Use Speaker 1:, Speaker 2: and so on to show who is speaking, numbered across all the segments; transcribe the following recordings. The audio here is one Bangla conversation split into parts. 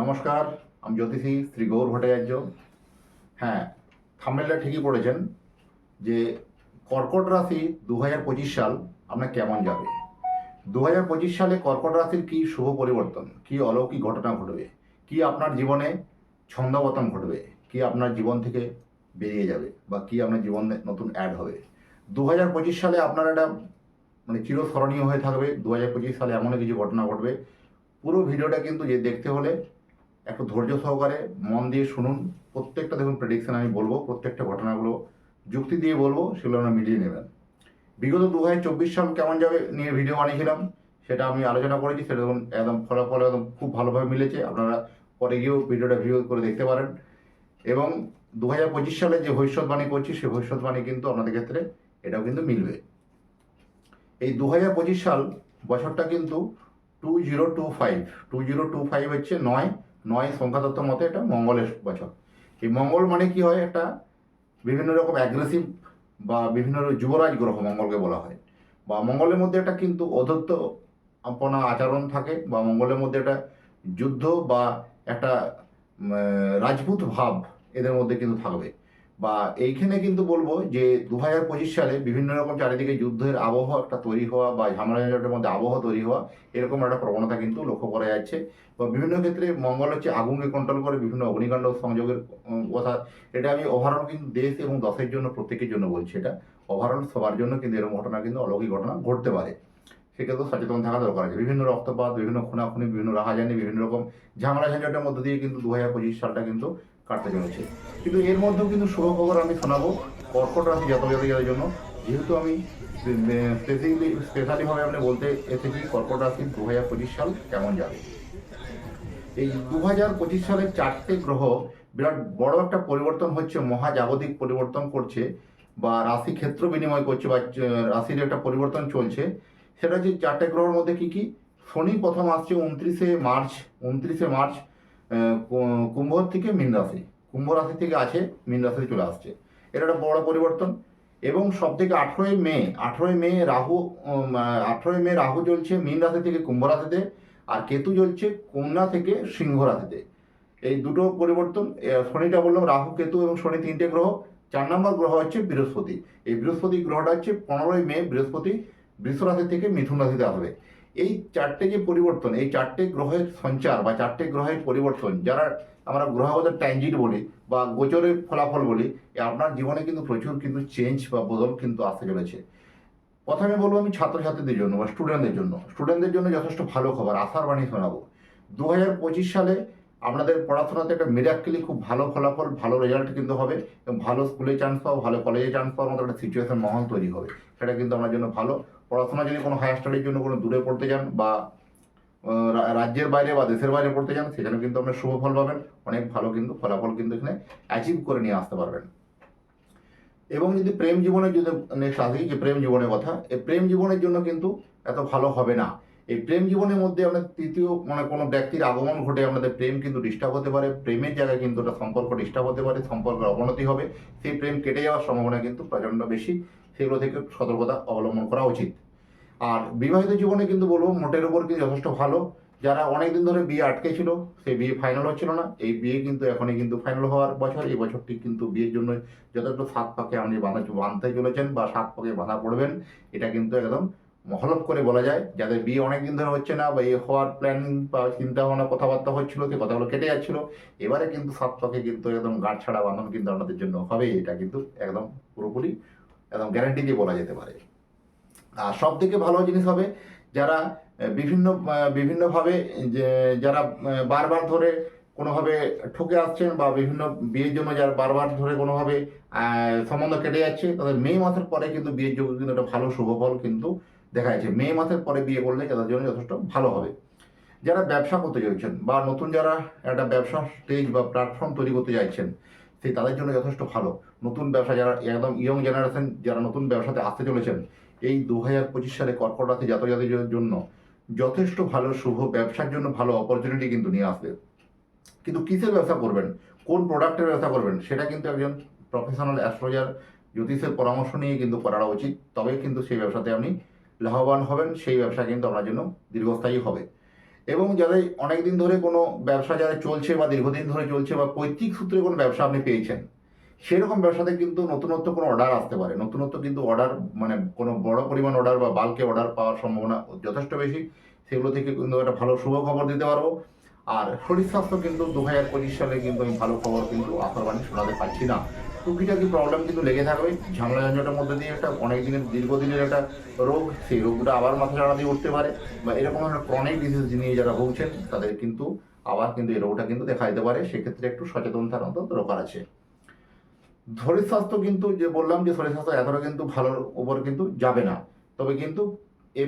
Speaker 1: নমস্কার, আমি জ্যোতিষী শ্রী গৌর ভট্টাচার্য। হ্যাঁ থামেলটা ঠিকই পড়েছেন যে কর্কট রাশি দু হাজার পঁচিশ সাল আপনার কেমন যাবে? দু হাজার পঁচিশ সালে কর্কট রাশির কী শুভ পরিবর্তন? কী অলৌকিক ঘটনা ঘটবে? কি আপনার জীবনে ছন্দপতন ঘটবে? কি আপনার জীবন থেকে বেরিয়ে যাবে? বা কি আপনার জীবনে নতুন অ্যাড হবে? দু হাজার পঁচিশ সালে আপনার একটা মানে চিরস্মরণীয় হয়ে থাকবে। দু হাজার পঁচিশ সালে এমন কিছু ঘটনা ঘটবে। পুরো ভিডিওটা কিন্তু যে দেখতে হলে একটু ধৈর্য সহকারে মন দিয়ে শুনুন। প্রত্যেকটা দেখুন প্রেডিকশন আমি বলব, প্রত্যেকটা ঘটনাগুলো যুক্তি দিয়ে বলব, সেগুলো আপনারা মিলিয়ে নেবেন। বিগত দু হাজার চব্বিশ সাল কেমন যাবে নিয়ে ভিডিও বানিয়েছিলাম, সেটা আমি আলোচনা করেছি, সেটা দেখুন একদম ফলাফল একদম খুব ভালোভাবে মিলেছে, আপনারা পরে গিয়েও ভিডিওটা ভিডিও করে দেখতে পারেন। এবং দু হাজার পঁচিশ সালে যে ভবিষ্যৎবাণী করছি, সেই ভবিষ্যৎবাণী কিন্তু আপনাদের ক্ষেত্রে এটাও কিন্তু মিলবে। এই দু হাজার পঁচিশ সাল বছরটা কিন্তু two zero two five two zero two five হচ্ছে নয় নয় সংখ্যাতত্ত্ব মতে এটা মঙ্গলের বছর এই মঙ্গল মানে কি হয়? একটা বিভিন্ন রকম অ্যাগ্রেসিভ বা বিভিন্ন যুবরাজ গ্রহ মঙ্গলকে বলা হয়। বা মঙ্গলের মধ্যে একটা কিন্তু অধত্ত আপনা আচরণ থাকে বা মঙ্গলের মধ্যে একটা যুদ্ধ বা একটা রাজপুত ভাব এদের মধ্যে কিন্তু থাকবে। বা এইখানে কিন্তু বলব যে দু হাজার পঁচিশ সালে বিভিন্ন রকম চারিদিকে যুদ্ধের আবহাওয়া একটা তৈরি হওয়া বা ঝামেলা ঝঞ্ঝাটের মধ্যে আবহাওয়া তৈরি হওয়া এরকম একটা প্রবণতা কিন্তু লক্ষ্য করা যাচ্ছে। বা বিভিন্ন ক্ষেত্রে মঙ্গল হচ্ছে আগুনকে কন্ট্রোল করে বিভিন্ন অগ্নিকাণ্ড সংযোগের কথা। এটা আমি ওভারঅল কিন্তু দেশ এবং দশের জন্য, প্রত্যেকের জন্য বলছি এটা। ওভারঅল সবার জন্য কিন্তু এরকম ঘটনা কিন্তু অলৌকিক ঘটনা ঘটতে পারে। সেক্ষেত্রে সচেতন থাকা দরকার আছে। বিভিন্ন রক্তপাত, বিভিন্ন খুনাখুনি, বিভিন্ন রাহাজানি, বিভিন্ন রকম ঝামেলা ঝঞ্ঝাটের মধ্যে দিয়ে কিন্তু দু পঁচিশ সালটা কিন্তু কাটতে চলেছে। কিন্তু এর মধ্যেও কিন্তু শুভ খবর আমি শোনাবো। কর্কট রাশি জাতক জাতিকাদের জন্য। যেহেতু আমি স্পেশালি স্পেশালিভাবে আপনি বলতে এসেছি, কর্কট রাশি দু হাজার পঁচিশ সাল কেমন যাবে? এই দু হাজার পঁচিশ সালের চারটে গ্রহ বিরাট বড় একটা পরিবর্তন হচ্ছে মহাজাগতিক পরিবর্তন করছে বা রাশি ক্ষেত্র বিনিময় করছে বা রাশির একটা পরিবর্তন চলছে। সেটা হচ্ছে চারটে গ্রহের মধ্যে কি কি? শনি প্রথম আসছে উনত্রিশে মার্চ উনত্রিশে মার্চ কুম্ভ থেকে মীন রাশি। কুম্ভ রাশি থেকে আছে, মীন রাশি চলে আসছে। এটা একটা বড় পরিবর্তন। এবং সব থেকে আঠেরোই মে আঠেরোই মে রাহু আঠেরোই মে রাহু চলছে মীন রাশি থেকে কুম্ভ রাশিতে আর কেতু জ্বলছে কন্যা থেকে সিংহ রাশিতে। এই দুটো পরিবর্তন শনিটা বললাম, রাহু, কেতু এবং শনি তিনটে গ্রহ। চার নম্বর গ্রহ হচ্ছে বৃহস্পতি। এই বৃহস্পতি গ্রহটা হচ্ছে পনেরোই মে বৃহস্পতি, বৃষ রাশি থেকে মিথুন রাশিতে আসবে। এই চারটে যে পরিবর্তন, এই চারটে গ্রহের সঞ্চার বা চারটে গ্রহের পরিবর্তন, যারা আমরা গ্রহগত ট্যাঞ্জিট বলি বা গোচরের ফলাফল বলি আপনার জীবনে কিন্তু প্রচুর কিন্তু চেঞ্জ বা বদল কিন্তু আসতে চলেছে। প্রথমে বলব আমি ছাত্রছাত্রীদের জন্য বা স্টুডেন্টদের জন্য। স্টুডেন্টদের জন্য যথেষ্ট ভালো খবর, আশার বাণী শোনাবো। দু হাজার পঁচিশ সালে আপনাদের পড়াশোনাতে একটা মিরাক্কেলি খুব ভালো ফলাফল, ভালো রেজাল্ট কিন্তু হবে এবং ভালো স্কুলে চান্স পাও ভালো কলেজে চান্স পাওয়ার মতো একটা সিচুয়েশন মহল তৈরি হবে। সেটা কিন্তু আমার জন্য ভালো। পড়াশোনা যদি কোনো হায়ার স্টাডির জন্য কোনো দূরে পড়তে যান বা রাজ্যের বাইরে বা দেশের বাইরে পড়তে যান সেখানে কিন্তু আপনার শুভ ফল পাবেন। অনেক ভালো কিন্তু ফলাফল কিন্তু এখানে অ্যাচিভ করে নিয়ে আসতে পারবেন। এবং যদি প্রেম জীবনের যদি নেক্সট আসি যে প্রেম জীবনের কথা, এই প্রেম জীবনের জন্য কিন্তু এত ভালো হবে না। এই প্রেম জীবনের মধ্যে আপনার তৃতীয় মানে কোনো ব্যক্তির আগমন ঘটে আপনাদের প্রেম কিন্তু ডিস্টার্ব হতে পারে, প্রেমের জায়গায় কিন্তু একটা সম্পর্ক ডিস্টার্ব হতে পারে, সম্পর্কের অবনতি হবে, সেই প্রেম কেটে যাওয়ার সম্ভাবনা কিন্তু প্রচণ্ড বেশি। সেগুলো থেকে সতর্কতা অবলম্বন করা উচিত। আর বিবাহিত জীবনে কিন্তু বলব মোটের উপর কিন্তু যথেষ্ট ভালো। যারা অনেকদিন ধরে বিয়ে আটকে ছিল সেই বিয়ে ফাইনাল হচ্ছিল না। এই বিয়ে কিন্তু এখনই কিন্তু ফাইনাল হওয়ার বছর। এই বছরটি কিন্তু বিয়ের জন্য যথেষ্ট সাত পাকে আপনি বাঁধা বাঁধতে চলেছেন বা সাত পাকে বাঁধা পড়বেন। এটা কিন্তু একদম মহলপ করে বলা যায়। যাদের বিয়ে অনেকদিন ধরে হচ্ছে না বা এ হওয়ার প্ল্যানিং বা চিন্তা ভাবনা কথাবার্তা হচ্ছিল সেই কথাগুলো কেটে যাচ্ছিল। এবারে কিন্তু সাত পাকে কিন্তু একদম গাঁট ছাড়া বাঁধন কিন্তু আপনাদের জন্য হবে। এটা কিন্তু একদম পুরোপুরি একদম গ্যারান্টি দিয়ে বলা যেতে পারে। আর সব থেকে ভালো জিনিস হবে, যারা বিভিন্ন বিভিন্নভাবে, যে, যারা বারবার ধরে কোনোভাবে ঠকে আসছেন বা বিভিন্ন বিয়ের জন্য যারা বারবার ধরে কোনোভাবে সম্বন্ধ কেটে যাচ্ছে, তাদের মে মাসের পরে কিন্তু বিয়ের যোগ্য কিন্তু একটা ভালো শুভ ফল কিন্তু দেখা যাচ্ছে। মে মাসের পরে বিয়ে করলে তাদের জন্য যথেষ্ট ভালো হবে। যারা ব্যবসা করতে চাইছেন বা নতুন যারা একটা ব্যবসা স্টেজ বা প্ল্যাটফর্ম তৈরি করতে চাইছেন সেই তাদের জন্য যথেষ্ট ভালো। নতুন ব্যবসা যারা, একদম ইয়ং জেনারেশন যারা নতুন ব্যবসাতে আসতে চলেছেন, এই দু হাজার পঁচিশ সালে কর্কট জাতক জাতিদের জন্য যথেষ্ট ভালো, শুভ ব্যবসার জন্য ভালো অপরচুনিটি কিন্তু নিয়ে আসবে। কিন্তু কিসের ব্যবসা করবেন? কোন প্রোডাক্টের ব্যবসা করবেন? সেটা কিন্তু একজন প্রফেশনাল অ্যাস্ট্রোলজার জ্যোতিষের পরামর্শ নিয়ে কিন্তু করা উচিত। তবে কিন্তু সেই ব্যবসাতে আপনি লাভবান হবেন, সেই ব্যবসা কিন্তু আপনার জন্য দীর্ঘস্থায়ী হবে। এবং যাদের অনেক দিন ধরে কোনো ব্যবসা যারা চলছে বা দীর্ঘদিন ধরে চলছে বা পৈতৃক সূত্রে কোনো ব্যবসা আপনি পেয়েছেন সেরকম ব্যবসাতে কিন্তু নতুনত্ব কোনো অর্ডার আসতে পারে। নতুনত্ব কিন্তু অর্ডার মানে কোনো বড় পরিমাণ অর্ডার বা বাল্কে অর্ডার পাওয়ার সম্ভাবনা যথেষ্ট বেশি। সেগুলো থেকে কিন্তু একটা ভালো শুভ খবর দিতে পারব। আর শরীর স্বাস্থ্য কিন্তু দু হাজার পঁচিশ সালে কিন্তু আমি ভালো খবর কিন্তু আশার বাণী শোনাতে পারছি না। টুকিটাকি প্রবলেম কিন্তু লেগে থাকবে। ঝামেলা ঝঞ্ঝাটের মধ্যে দিয়ে একটা অনেক দিনের, দীর্ঘদিনের একটা রোগ, সেই রোগটা আবার মাথা চাড়া দিয়ে উঠতে পারে বা এরকম একটা ক্রনিক ডিজিজ নিয়ে যারা ভুগছেন, তাদের কিন্তু আবার কিন্তু এই রোগটা কিন্তু দেখা দিতে পারে। সেক্ষেত্রে একটু সচেতনতার মতো দরকার আছে। শরীর স্বাস্থ্য কিন্তু যে বললাম যে শরীর স্বাস্থ্য এতটা কিন্তু ভালোর উপর কিন্তু যাবে না। তবে কিন্তু এ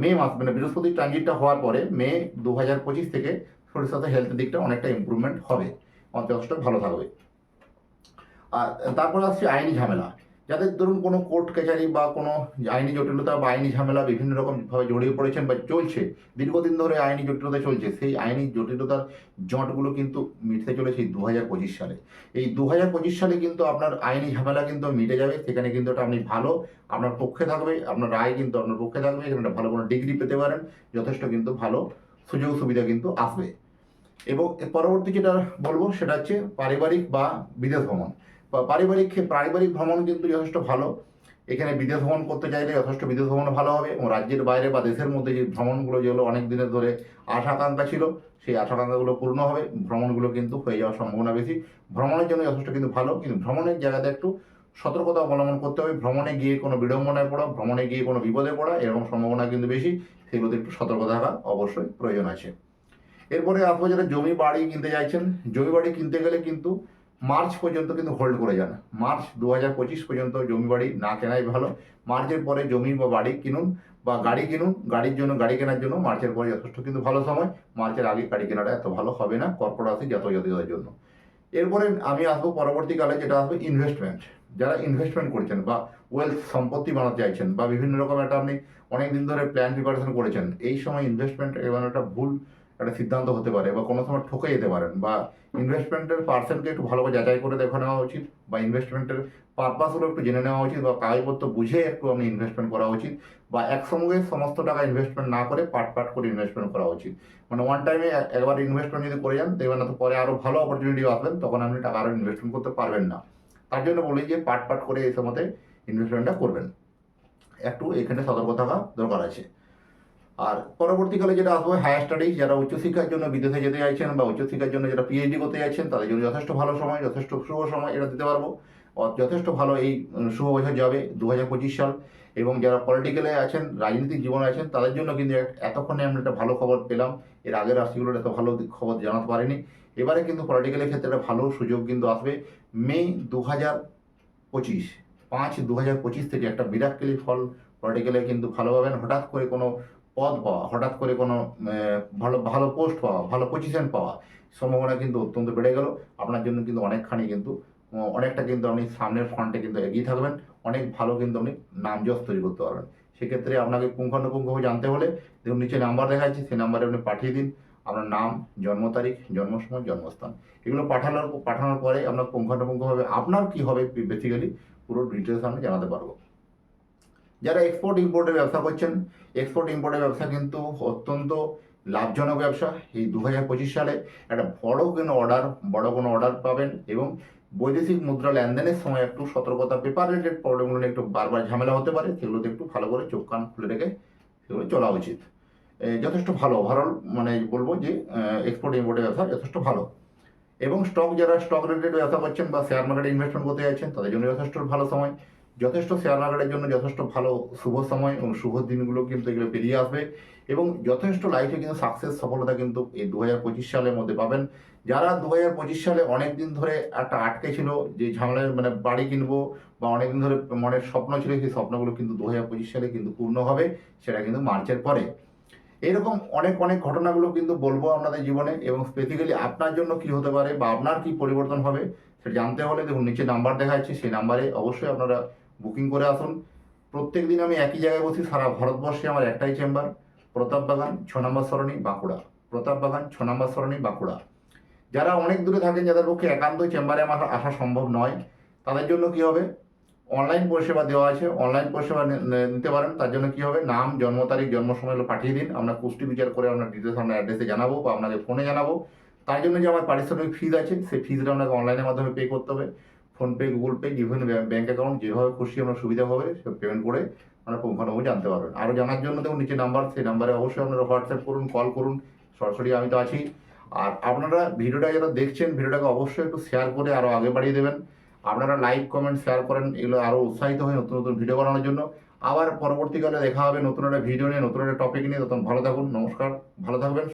Speaker 1: মে মাস মানে বৃহস্পতি ট্রানজিটটা হওয়ার পরে মে দু হাজার পঁচিশ থেকে শরীর স্বাস্থ্য হেলথের দিকটা অনেকটা ইম্প্রুভমেন্ট হবে। যথেষ্ট ভালো থাকবে। আর তারপরে আসছে আইনি ঝামেলা। যাদের ধরুন কোনো কোর্ট কাছারি বা কোনো আইনি জটিলতা বা আইনি ঝামেলা বিভিন্ন রকমভাবে জড়িয়ে পড়েছেন বা চলছে, দীর্ঘদিন ধরে আইনি জটিলতা চলছে, সেই আইনি জটিলতার জটগুলো কিন্তু মিটতে চলেছে দু হাজার পঁচিশ সালে। এই দু হাজার পঁচিশ সালে কিন্তু আপনার আইনি ঝামেলা কিন্তু মিটে যাবে, সেখানে কিন্তু এটা আপনি ভালো আপনার পক্ষে থাকবে, আপনার রায় কিন্তু আপনার পক্ষে থাকবে, এখানে ভালো কোনো ডিগ্রি পেতে পারেন, যথেষ্ট কিন্তু ভালো সুযোগ সুবিধা কিন্তু আসবে। এবং পরবর্তী যেটা বলব সেটা হচ্ছে পারিবারিক বা বিদেশ ভ্রমণ। পারিবারিক পারিবারিক ভ্রমণ কিন্তু যথেষ্ট ভালো। এখানে বিদেশ ভ্রমণ করতে চাইলে যথেষ্ট বিদেশ ভ্রমণ ভালো হবে এবং রাজ্যের বাইরে বা দেশের মধ্যে যে ভ্রমণগুলো যেগুলো অনেক দিনের ধরে আশা আকাঙ্ক্ষা ছিল, সেই আশা আকাঙ্ক্ষাগুলো পূর্ণ হবে। ভ্রমণগুলো কিন্তু হয়ে যাওয়ার সম্ভাবনা বেশি। ভ্রমণের জন্য যথেষ্ট কিন্তু ভালো, কিন্তু ভ্রমণের জায়গাতে একটু সতর্কতা অবলম্বন করতে হবে। ভ্রমণে গিয়ে কোনো বিড়ম্বনায় পড়া, ভ্রমণে গিয়ে কোনো বিপদে পড়া, এরকম সম্ভাবনা কিন্তু বেশি। সেগুলোতে একটু সতর্ক থাকা অবশ্যই প্রয়োজন আছে। এরপরে আসব যারা জমি বাড়ি কিনতে চাইছেন। জমি বাড়ি কিনতে গেলে কিন্তু মার্চ পর্যন্ত কিন্তু হোল্ড করে যান। মার্চ দু হাজার পঁচিশ পর্যন্ত জমি বাড়ি না কেনাই ভালো। মার্চের পরে জমি বা বাড়ি কিনুন বা গাড়ি কিনুন, গাড়ির জন্য, গাড়ি কেনার জন্য মার্চের পরে যথেষ্ট কিন্তু ভালো সময়। মার্চের আগে গাড়ি কেনাটা এত ভালো হবে না, কর্পোরেট রাশি যাতায়াতের জন্য। এরপরে আমি আসব পরবর্তীকালে, যেটা আসবে ইনভেস্টমেন্ট যারা ইনভেস্টমেন্ট করছেন বা ওয়েলথ সম্পত্তি বানাতে চাইছেন বা বিভিন্ন রকম একটা আপনি অনেক দিন ধরে প্ল্যান প্রিপারেশন করেছেন, এই সময় ইনভেস্টমেন্ট এবার একটা ভুল একটা সিদ্ধান্ত হতে পারে বা কোনো সময় ঠকে যেতে পারেন বা ইনভেস্টমেন্টের পার্সেন্টকে একটু ভালো করে যাচাই করে দেখে নেওয়া উচিত বা ইনভেস্টমেন্টের পারপাসগুলো একটু জেনে নেওয়া উচিত বা কাগজপত্র বুঝে একটু আপনি ইনভেস্টমেন্ট করা উচিত বা একসঙ্গে সমস্ত টাকা ইনভেস্টমেন্ট না করে পার্ট পার্ট করে ইনভেস্টমেন্ট করা উচিত। মানে ওয়ান টাইমে একবার ইনভেস্টমেন্ট যদি করে যান, দেখবেন না তো পরে আরও ভালো অপরচুনিটি আসবেন, তখন আপনি টাকা আরও ইনভেস্টমেন্ট করতে পারবেন না। তার জন্য বলি যে পার্ট পার্ট করে এই সময়তে ইনভেস্টমেন্টটা করবেন। একটু এখানে সতর্ক থাকা দরকার আছে। আর পরবর্তীকালে যেটা আসবে হায়ার স্টাডিজ যারা উচ্চশিক্ষার জন্য বিদেশে যেতে চাইছেন বা উচ্চশিক্ষার জন্য যারা পিএইচডি করতে চাইছেন তাদের জন্য যথেষ্ট ভালো সময়, যথেষ্ট শুভ সময় এটা দিতে পারব। যথেষ্ট ভালো এই শুভ বছর যাবে দু হাজার পঁচিশ সাল। এবং যারা পলিটিক্যালে আছেন, রাজনৈতিক জীবনে আছেন, তাদের জন্য কিন্তু এতক্ষণে আমরা একটা ভালো খবর পেলাম। এর আগের রাশিগুলোর এত ভালো খবর জানাতে পারিনি। এবারে কিন্তু পলিটিক্যালের ক্ষেত্রে একটা ভালো সুযোগ কিন্তু আসবে। মে দু হাজার পঁচিশ, পাঁচ দু হাজার পঁচিশ থেকে একটা বিরাটকালী ফল পলিটিক্যালে কিন্তু ভালো পাবেন। হঠাৎ করে কোনো পদ পাওয়া, হঠাৎ করে কোনো ভালো ভালো পোস্ট পাওয়া, ভালো পজিশন পাওয়া, সম্ভাবনা কিন্তু অত্যন্ত বেড়ে গেল। আপনার জন্য কিন্তু অনেকখানি কিন্তু অনেকটা কিন্তু আপনি সামনের ফ্রন্টে কিন্তু এগিয়ে থাকবেন। অনেক ভালো কিন্তু আপনি নামযশ তৈরি করতে পারবেন। সেক্ষেত্রে আপনাকে পুঙ্খানুপুঙ্খভাবে জানতে হলে দেখুন, নিচে নাম্বার দেখা যাচ্ছে সেই নাম্বারে আপনি পাঠিয়ে দিন। আপনার নাম, জন্ম তারিখ জন্ম সময় জন্মস্থান। এগুলো পাঠানোর পাঠানোর পরে আপনার পুঙ্খানুপুঙ্খভাবে আপনার কি হবে বেসিক্যালি পুরো ডিটেলস আমি জানাতে পারব। যারা এক্সপোর্ট ইম্পোর্টের ব্যবসা করছেন এক্সপোর্ট ইম্পোর্টের ব্যবসা কিন্তু অত্যন্ত লাভজনক ব্যবসা। এই দু হাজার পঁচিশ সালে একটা বড় কোনো অর্ডার বড় কোনো অর্ডার পাবেন এবং বৈদেশিক মুদ্রা লেনদেনের সময় একটু সতর্কতা পেপার রিলেটেড প্রবলেমগুলো একটু বারবার ঝামেলা হতে পারে, সেগুলোতে একটু ভালো করে চোখ কান খুলে রেখে সেগুলো চলা উচিত। যথেষ্ট ভালো ওভারঅল মানে বলব যে এক্সপোর্ট ইম্পোর্টের ব্যবসা যথেষ্ট ভালো। এবং স্টক যারা স্টক রিলেটেড ব্যবসা করছেন বা শেয়ার মার্কেটে ইনভেস্টমেন্ট করতে যাচ্ছেন, তাদের জন্য যথেষ্ট ভালো সময়। যথেষ্ট শেয়ার মার্কেটের জন্য যথেষ্ট ভালো শুভ সময় এবং শুভ দিনগুলো কিন্তু এগুলো পেরিয়ে আসবে। এবং যথেষ্ট লাইফে কিন্তু সাকসেস সফলতা কিন্তু এই দু হাজার পঁচিশ সালের মধ্যে পাবেন। যারা দু হাজার পঁচিশ সালে অনেক দিন ধরে একটা আটকে ছিল, যে ঝামেলায় মানে বাড়ি কিনবো বা অনেক দিন ধরে মনের স্বপ্ন ছিল, সেই স্বপ্নগুলো কিন্তু দু হাজার পঁচিশ সালে কিন্তু পূর্ণ হবে, সেটা কিন্তু মার্চের পরে। এরকম অনেক অনেক ঘটনাগুলো কিন্তু বলব আপনাদের জীবনে এবং স্পেসিক্যালি আপনার জন্য কি হতে পারে বা আপনার কি পরিবর্তন হবে, সেটা জানতে হলে দেখুন, নিচে নাম্বার দেখা যাচ্ছে সেই নাম্বারে অবশ্যই আপনারা বুকিং করে আসুন। প্রত্যেক দিন আমি একই জায়গায় বসি, সারা ভারতবর্ষে আমার একটাই চেম্বার, প্রতাপ বাগান, ছ নম্বর সরণি, বাঁকুড়া। প্রতাপ বাগান, ছ নম্বর সরণি, বাঁকুড়া। যারা অনেক দূরে থাকেন, যাদের পক্ষে একান্ত চেম্বারে আমার আসা সম্ভব নয়, তাদের জন্য কি হবে? অনলাইন পরিষেবা দেওয়া আছে, অনলাইন পরিষেবা নিতে পারেন, তার জন্য কি হবে? নাম, জন্ম তারিখ, জন্ম সময় পাঠিয়ে দিন, আমরা কুষ্টি বিচার করে আপনার ডিটেলস আপনার অ্যাড্রেসে জানাব বা আপনাকে ফোনে জানাব। তার জন্য যে আমার পারিশ্রমিক ফিজ আছে, সেই ফিজটা আপনাকে অনলাইনের মাধ্যমে পে করতে হবে। ফোনপে গুগল পে বিভিন্ন ব্যাঙ্ক অ্যাকাউন্ট যেভাবে খুশি আপনার সুবিধা হবে সে পেমেন্ট করে আপনারা পুঙ্খানুপুঙ্খ জানতে পারবেন। আরও জানার জন্য দেখুন নিচে নাম্বার সেই নাম্বারে অবশ্যই আপনারা হোয়াটসঅ্যাপ করুন কল করুন, সরাসরি আমি তো আছি। আর আপনারা ভিডিওটা যারা দেখছেন, ভিডিওটাকে অবশ্যই একটু শেয়ার করে আরও আগে বাড়িয়ে দেবেন। আপনারা লাইক কমেন্ট শেয়ার করেন, এগুলো আরও উৎসাহিত হয় নতুন নতুন ভিডিও বানানোর জন্য। আবার পরবর্তীকালে দেখা হবে নতুন একটা ভিডিও নিয়ে, নতুন একটা টপিক নিয়ে। তখন ভালো থাকুন, নমস্কার, ভালো থাকবেন।